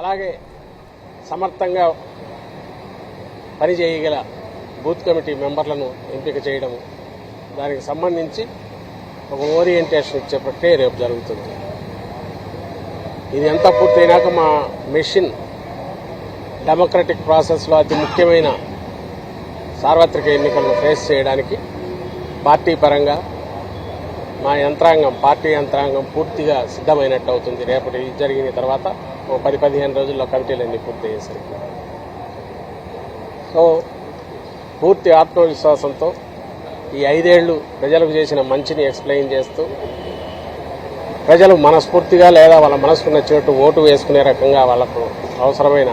అలాగే సమర్థంగా పనిచేయగల booth committee మెంబర్లను ఎంపిక చేయడం దానికి సంబంధించి ఒక ఓరియంటేషన్ ఇచ్చే ప్రక్రియ రేపు జరుగుతుంది. ఇది అంతా పూర్తయినాక మా మెషిన్ డెమోక్రటిక్ ప్రాసెస్లో అతి ముఖ్యమైన సార్వత్రిక ఎన్నికలను ఫేస్ చేయడానికి పార్టీ పరంగా మా యంత్రాంగం పార్టీ యంత్రాంగం పూర్తిగా సిద్ధమైనట్టు అవుతుంది. రేపటి జరిగిన తర్వాత ఓ పది పదిహేను రోజుల్లో కమిటీలన్నీ పూర్తి అయ్యేసరికి. సో పూర్తి ఆత్మవిశ్వాసంతో ఈ ఐదేళ్ళు ప్రజలకు చేసిన మంచిని ఎక్స్ప్లెయిన్ చేస్తూ ప్రజలు మనస్ఫూర్తిగా లేదా వాళ్ళ మనసుకున్న చోటు ఓటు వేసుకునే రకంగా వాళ్ళకు అవసరమైన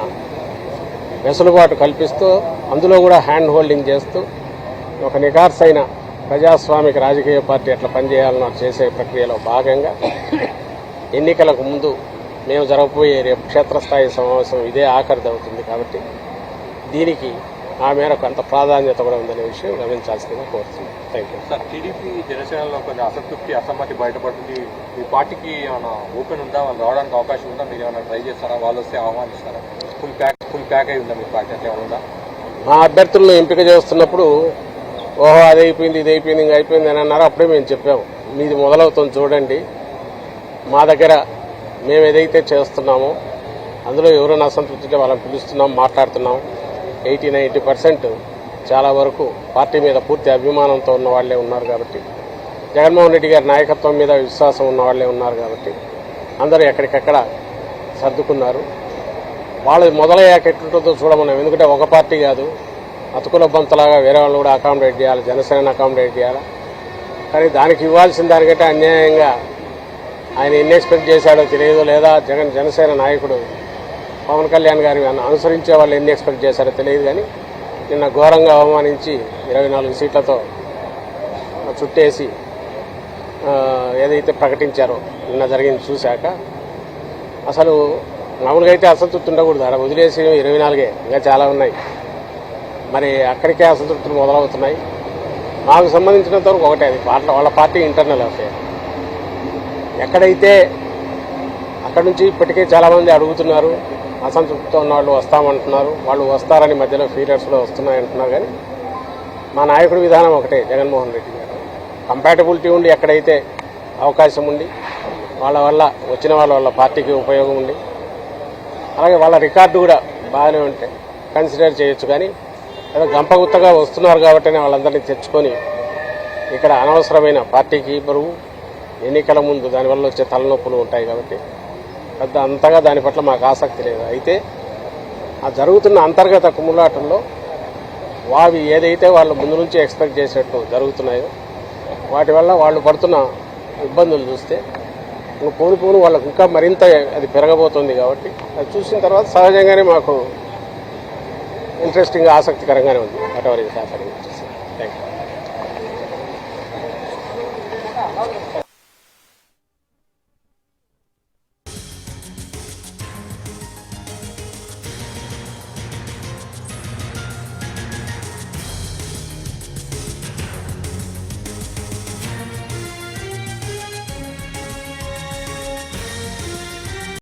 వెసులుబాటు కల్పిస్తూ అందులో కూడా హ్యాండ్ హోల్డింగ్ చేస్తూ ఒక నికార్సైన ప్రజాస్వామిక రాజకీయ పార్టీ ఎట్లా పనిచేయాలనో అట్లా చేసే ప్రక్రియలో భాగంగా ఎన్నికలకు ముందు మేము జరగబోయే రేపు క్షేత్రస్థాయి సమావేశం ఇదే ఆఖరిది అవుతుంది కాబట్టి దీనికి ఆ మేరకు అంత ప్రాధాన్యత కూడా ఉందనే విషయం గమనించాల్సిందిగా కోరుతున్నాను. థ్యాంక్ యూ సార్ టీడీపీ జనసేనలో కొన్ని అసంతృప్తి అసమ్మతి బయటపడుతుంది. మీ పార్టీకి ఏమైనా ఓపెన్ ఉందా? వాళ్ళు రావడానికి అవకాశం ఉందా? మీరు ఏమైనా ట్రై చేస్తారా? వాళ్ళు వస్తే ఆహ్వానిస్తారా? ఫుల్ ప్యాక్ ఫుల్ ప్యాక్ అయి ఉందా మీ పార్టీ? అట్లా ఏమైనా ఉందా? మా అభ్యర్థులను ఎంపిక చేస్తున్నప్పుడు ఓహో అది అయిపోయింది ఇది అయిపోయింది ఇంకా అయిపోయింది అని అన్నారు. అప్పుడే మేము చెప్పాము. మీది మొదలవుతుంది చూడండి. మా దగ్గర మేము ఏదైతే చేస్తున్నామో అందులో ఎవరైనా అసంతృప్తి వాళ్ళని పిలుస్తున్నాం మాట్లాడుతున్నాం. ఎయిటీ నైంటీ పర్సెంట్ చాలా వరకు పార్టీ మీద పూర్తి అభిమానంతో ఉన్న వాళ్ళే ఉన్నారు కాబట్టి జగన్మోహన్ రెడ్డి గారి నాయకత్వం మీద విశ్వాసం ఉన్న వాళ్ళే ఉన్నారు కాబట్టి అందరూ ఎక్కడికక్కడ సర్దుకున్నారు. వాళ్ళు మొదలయ్యాక ఎట్లుంటుందో చూడమన్నాం. ఎందుకంటే ఒక పార్టీ కాదు. అతుకుల బంతలాగా వేరే వాళ్ళు కూడా అకామిడేట్ చేయాలి జనసేన అకామిడేట్ చేయాలి. కానీ దానికి ఇవ్వాల్సిన దానికంటే అన్యాయంగా ఆయన ఎన్ని ఎక్స్పెక్ట్ చేశాడో తెలియదు లేదా జగన్ జనసేన నాయకుడు పవన్ కళ్యాణ్ గారిని అనుసరించే వాళ్ళు ఎన్ని ఎక్స్పెక్ట్ చేశారో తెలియదు కానీ నిన్న ఘోరంగా అవమానించి ఇరవై నాలుగు సీట్లతో చుట్టేసి ఏదైతే ప్రకటించారో నిన్న జరిగింది చూశాక అసలు మామూలుగా అయితే అసంతృప్తి ఉండకూడదు. అలా వదిలేసి ఇరవై నాలుగే. ఇంకా చాలా ఉన్నాయి. మరి అక్కడికే అసంతృప్తులు మొదలవుతున్నాయి. మాకు సంబంధించినంత వరకు ఒకటే అది పార్టీ వాళ్ళ పార్టీ ఇంటర్నల్ అఫేర్ ఎక్కడైతే అక్కడ నుంచి ఇప్పటికే చాలామంది అడుగుతున్నారు అసంతృప్తితో ఉన్న వాళ్ళు వస్తామంటున్నారు వాళ్ళు వస్తారని మధ్యలో ఫీలర్స్ కూడా వస్తున్నాయంటున్నారు కానీ మా నాయకుడి విధానం ఒకటే జగన్మోహన్ రెడ్డి గారు. కంపాటబిలిటీ ఉండి ఎక్కడైతే అవకాశం ఉండి వాళ్ళ వల్ల వచ్చిన వాళ్ళ వల్ల పార్టీకి ఉపయోగం ఉండి అలాగే వాళ్ళ రికార్డు కూడా బాగానే ఉంటే కన్సిడర్ చేయొచ్చు కానీ ఏదో గంపగుత్తగా వస్తున్నారు కాబట్టినే వాళ్ళందరినీ తెచ్చుకొని ఇక్కడ అనవసరమైన పార్టీకి బరువు ఎన్నికల ముందు దానివల్ల వచ్చే తలనొప్పులు ఉంటాయి కాబట్టి పెద్ద అంతగా దాని పట్ల మాకు ఆసక్తి లేదు. అయితే ఆ జరుగుతున్న అంతర్గత కుమ్ములాటల్లో వావి ఏదైతే వాళ్ళు ముందు నుంచి ఎక్స్పెక్ట్ చేసేట్టు జరుగుతున్నాయో వాటి వల్ల వాళ్ళు పడుతున్న ఇబ్బందులు చూస్తే పోను పోను వాళ్ళకు ఇంకా మరింత అది పెరగబోతుంది కాబట్టి అది చూసిన తర్వాత సహజంగానే మాకు ఇంట్రెస్టింగ్ ఆసక్తికరంగానే ఉంది. వాటెవర్ ఎవర్ ఇది థ్యాంక్ యూ